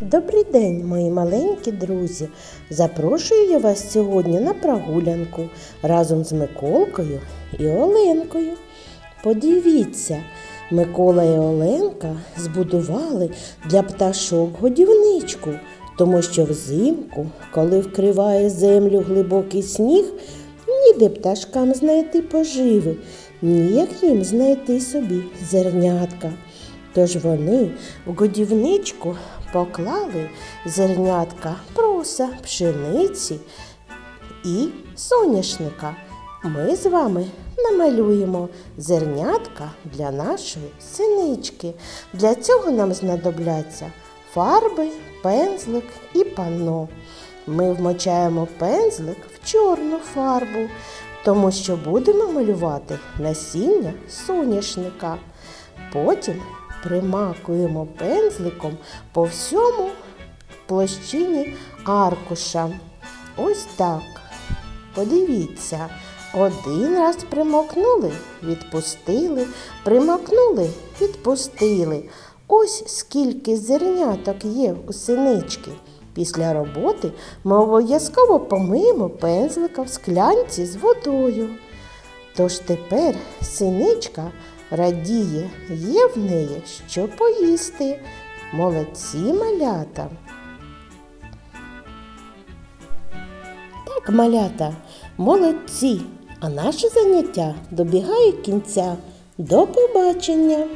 Добрий день, мої маленькі друзі. Запрошую я вас сьогодні на прогулянку разом з Миколкою і Оленкою. Подивіться, Микола і Оленка збудували для пташок годівничку, тому що взимку, коли вкриває землю глибокий сніг, ніде пташкам знайти поживи, ніяк їм знайти собі зернятка. Тож вони в годівничку поклали зернятка проса, пшениці і соняшника. Ми з вами намалюємо зернятка для нашої синички. Для цього нам знадобляться фарби, пензлик і панно. Ми вмочаємо пензлик в чорну фарбу, тому що будемо малювати насіння соняшника. Потім примакуємо пензликом по всьому площині аркуша. Ось так. Подивіться. Один раз примокнули, відпустили, примокнули, відпустили. Ось скільки зерняток є у синички. Після роботи ми обов'язково помиємо пензлика в склянці з водою. Тож тепер синичка радіє, є в неї що поїсти. Молодці малята. Так, малята, молодці. А наше заняття добігає кінця. До побачення!